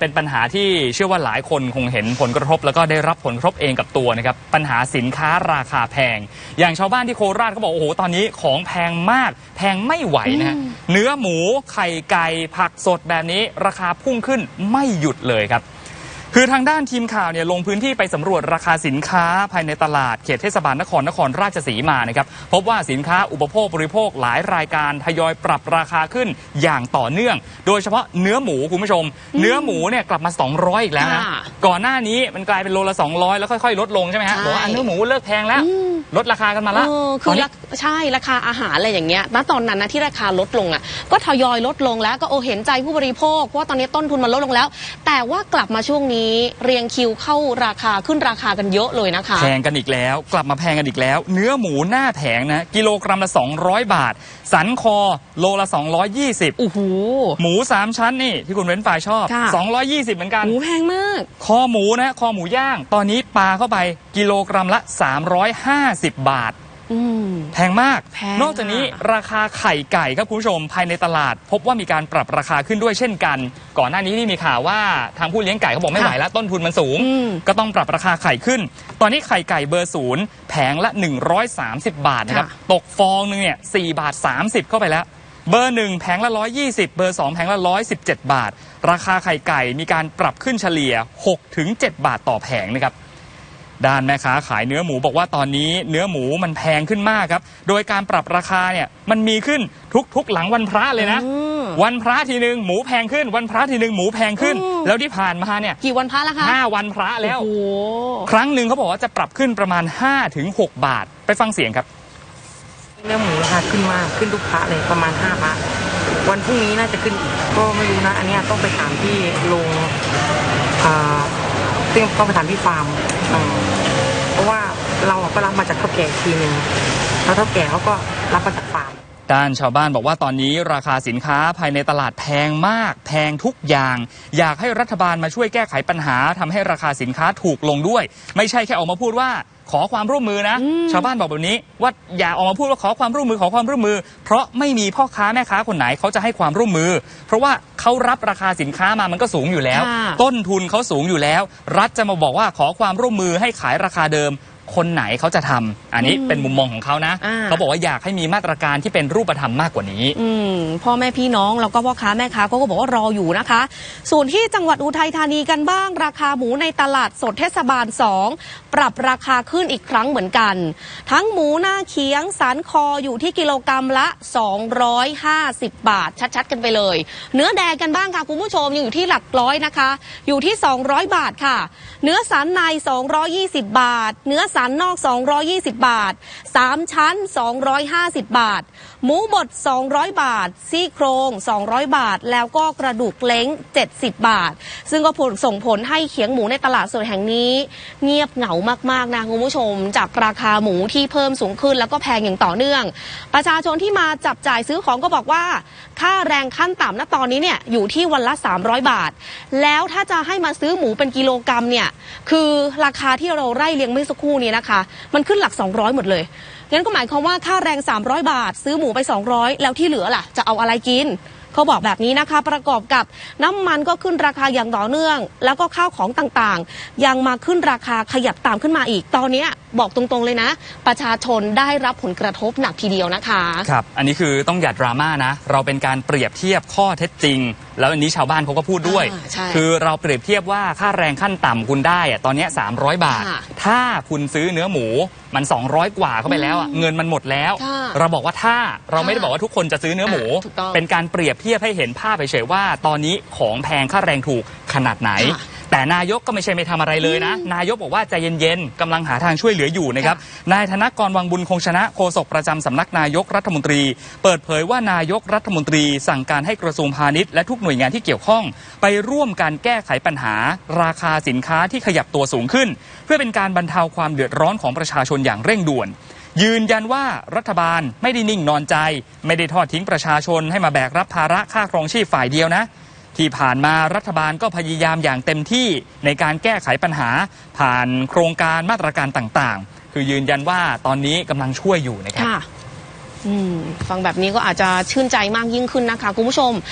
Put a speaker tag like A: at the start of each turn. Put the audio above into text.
A: เป็นปัญหาที่เชื่อว่าหลายคนคงเห็นผลกระทบ แล้วก็ได้รับผลกระทบเองกับตัวนะครับปัญหาสินค้าราคาแพง อย่างชาวบ้านที่โคราชเขาบอกโอ้โหตอนนี้ของแพงมาก แพงไม่ไหวนะฮะเนื้อหมูไข่ไก่ผักสดแบบนี้ ราคาพุ่งขึ้นไม่หยุดเลยครับ คือทางด้านทีมข่าวเนี่ยลงพื้นที่ไปสำรวจราคาสินค้าภายในตลาดเขตเทศบาลนครนครราชสีมานะครับพบว่าสินค้าอุปโภคบริโภคหลายรายการทยอยปรับราคาขึ้นอย่างต่อเนื่อง โดยเฉพาะเนื้อหมูคุณผู้ชม เนื้อหมูเนี่ยกลับมา 200 อีกแล้วนะ
B: ค่ะ
A: ก่อนหน้านี้มันกลายเป็นโลละ 200 แล้วค่อยๆ ลดลงใช่ไหมฮะ
B: ใช่
A: บอกว่าอันเนื้อหมูเลิกแพงแล้ว ลดราคากันมาละ
B: เออ
A: ต
B: คื
A: อน
B: อ
A: นี้
B: ราใช่ราคาอาหารอะไรอย่างเงี้ยณตอนนั้นนะที่ราคาลดลงอะ ก็ทยอยลดลงแล้วก็โอเห็นใจผู้บริโภคเพราะว่าตอนนี้ต้นทุนมันลดลงแล้ว แต่ว่ากลับมาช่วงนี้เรียงคิวเข้าราคาขึ้นราคากันเยอะเลยนะคะ
A: แพงกันอีกแล้ว กลับมาแพงกันอีกแล้ว เนื้อหมูหน้าแผงนะกิโลกรัมละ 200 บาท สันคอโลละ 220
B: โอ้โห
A: หมูสามชั้นนี่ที่คุณเว้นฝ่ายชอบ
B: ค่ะ
A: 220 เหมือนกัน
B: หมูแพงมาก
A: คอหมูนะคอหมูย่าง ตอนนี้ปลาเข้าไปกิโลกรัมละ 350 บาท
B: อืม
A: แพงมาก
B: แพง
A: นอกจากนี้
B: ค่ะ
A: ราคาไข่ไก่ครับคุณผู้ชมภายในตลาด พบว่ามีการปรับราคาขึ้นด้วยเช่นกัน ก่อนหน้านี้ที่มีข่าวว่าทางผู้เลี้ยงไก่เขาบอกไม่ไหวแล้วต้นทุนมันสูง
B: อืม
A: ก็ต้องปรับราคาไข่ขึ้น ตอนนี้ไข่ไก่เบอร์ศูนย์แผงละ 130 บาทนะครับ
B: ค่ะ
A: ตกฟองหนึงเนี่ย4บาท 30 เข้าไปแล้ว เบอร์หนึ่งแผงละ 120 เบอร์2แผงละ 117 บาท ราคาไข่ไก่มีการปรับขึ้นเฉลี่ย 6-7 บาทต่อแผงนะครับ ด้านแม่ค้าขายเนื้อหมูบอกว่าตอนนี้เนื้อหมูมันแพงขึ้นมากครับ โดยการปรับราคาเนี่ยมันมีขึ้นทุกๆหลังวันพระเลยนะ
B: อืม
A: วันพระทีหนึ่งหมูแพงขึ้น วันพระทีหนึ่งหมูแพงขึ้น
B: อืม
A: แล้วที่ผ่านมาเนี่ย
B: กี่วันพระแล้วคะ
A: ห้าวันพระแล้ว
B: โอ้โห
A: ครั้งหนึ่งเขาบอกว่าจะปรับขึ้นประมาณ 5-6 บาท ไปฟังเสียงครับ
C: เนื้อหมูราคาขึ้นมากขึ้นทุกพระเลยประมาณห้าพระวันพรุ่งนี้น่าจะขึ้นอีกก็ไม่รู้นะ อันเนี้ยต้องไปถามที่โรงอ่า ซึ่งต้องไปทานที่ฟาร์มเพราะว่าเราก็รับมาจากเท่าแก่ทีหนึ่งแล้วเท่าแก่เขาก็รับมาจากฟาร์ม
A: ด้านชาวบ้านบอกว่าตอนนี้ราคาสินค้าภายในตลาดแพงมาก แพงทุกอย่าง อยากให้รัฐบาลมาช่วยแก้ไขปัญหาทำให้ราคาสินค้าถูกลงด้วย ไม่ใช่แค่ออกมาพูดว่าขอความร่วมมือนะ
B: อืม
A: ชาวบ้านบอกแบบนี้ ว่าอย่าออกมาพูดว่าขอความร่วมมือขอความร่วมมือ เพราะไม่มีพ่อค้าแม่ค้าคนไหนเขาจะให้ความร่วมมือ เพราะว่าเขารับราคาสินค้ามามันก็สูงอยู่แล้ว
B: ค่ะ
A: ต้นทุนเขาสูงอยู่แล้ว รัฐจะมาบอกว่าขอความร่วมมือให้ขายราคาเดิม คนไหนเขาจะทำอันนี้
B: อืม
A: เป็นมุมมองของเขานะ
B: อ่า
A: เขาบอกว่าอยากให้มีมาตรการที่เป็นรูปธรรมมากกว่านี้
B: อืมพ่อแม่พี่น้องแล้วก็พ่อค้าแม่ค้าเขาก็บอกว่ารออยู่นะคะ ส่วนที่จังหวัดอุทัยธานีกันบ้าง ราคาหมูในตลาดสดเทศบาล 2 ปรับราคาขึ้นอีกครั้งเหมือนกัน ทั้งหมูหน้าเคียงสันคออยู่ที่กิโลกรรัมละ 250 บาท ชัดๆ กันไปเลย เนื้อแดงกันบ้างค่ะ คุณผู้ชมยังอยู่ที่หลักร้อยนะคะ อยู่ที่ 200 บาทค่ะ เนื้อสันใน 220 บาท เนื้อสันันอก 220 บาท 3 ชั้น 250 บาท หมูบด 200 บาท ซี่โครง 200 บาท แล้วก็กระดูกเล้ง 70 บาท ซึ่งก็ผลส่งผลให้เขียงหมูในตลาดสดแห่งนี้ เงียบเหงามากๆนะคุณผู้ชม จากราคาหมูที่เพิ่มสูงขึ้นแล้วก็แพงอย่างต่อเนื่อง ประชาชนที่มาจับจ่ายซื้อของก็บอกว่า ค่าแรงขั้นต่ำณตอนนี้เนี่ยอยู่ที่วันละ 300 บาท แล้วถ้าจะให้มาซื้อหมูเป็นกิโลกรรัมเนี่ยคือราคาที่เราไล่เลียงเมื่อสักครู่นี้นะคะ มันขึ้นหลัก 200 หมดเลยงั้นก็หมายความว่าค่าแรง 300 บาท ซื้อหมูไป 200 แล้วที่เหลือล่ะ จะเอาอะไรกิน เขาบอกแบบนี้นะคะประกอบกับน้ำมันก็ขึ้นราคาอย่างต่อเนื่อง แล้วก็ข้าวของต่างๆ ยังมาขึ้นราคาขยับตามขึ้นมาอีก ตอนเนี้ยบอกตรงๆเลยนะ ประชาชนได้รับผลกระทบหนักทีเดียวนะคะ
A: ครับอันนี้คือต้องอย่าดราม่านะ เราเป็นการเปรียบเทียบข้อเท็จจริง แล้วอันนี้ชาวบ้านเขาก็พูดด้วย
B: อ่าใช่
A: คือเราเปรียบเทียบว่าค่าแรงขั้นต่ำคุณได้อะตอนเนี้ย300 บาท
B: ค่ะ
A: ถ้าคุณซื้อเนื้อหมูมัน 200 กว่าเข้าไปแล้วอะเงินมันหมดแล้ว
B: ค่ะ
A: เราบอกว่าถ้าเราไม่ได้
B: ค่ะ
A: บอกว่าทุกคนจะซื้อเนื้อหมู
B: อ่าถูกต้อง
A: เป็นการเปรียบเทียบให้เห็นภาพเฉยๆว่า ตอนนี้ของแพงค่าแรงถูกขนาดไหน
B: ค่ะ
A: แต่นายกก็ไม่ใช่ไม่ทำอะไรเลยนะ นายกบอกว่าใจเย็นๆกำลังหาทางช่วยเหลืออยู่นะครับนายธนกรวังบุญคงชนะโฆษกประจำสำนักนายกรัฐมนตรี เปิดเผยว่านายกรัฐมนตรี สั่งการให้กระทรวงพาณิชย์และทุกหน่วยงานที่เกี่ยวข้อง ไปร่วมการแก้ไขปัญหา ราคาสินค้าที่ขยับตัวสูงขึ้น เพื่อเป็นการบรรเทาความเดือดร้อนของประชาชนอย่างเร่งด่วนยืนยันว่ารัฐบาลไม่ได้นิ่งนอนใจ ไม่ได้ทอดทิ้งประชาชนให้มาแบกรับภาระค่าครองชีพฝ่ายเดียวนะ ที่ผ่านมารัฐบาลก็พยายามอย่างเต็มที่ในการแก้ไขปัญหา ผ่านโครงการมาตรการต่างๆ คือยืนยันว่าตอนนี้กำลังช่วยอยู่นะครับ
B: ค่ะฟังแบบนี้ก็อาจจะชื่นใจมากยิ่งขึ้นนะคะคุณผู้ชม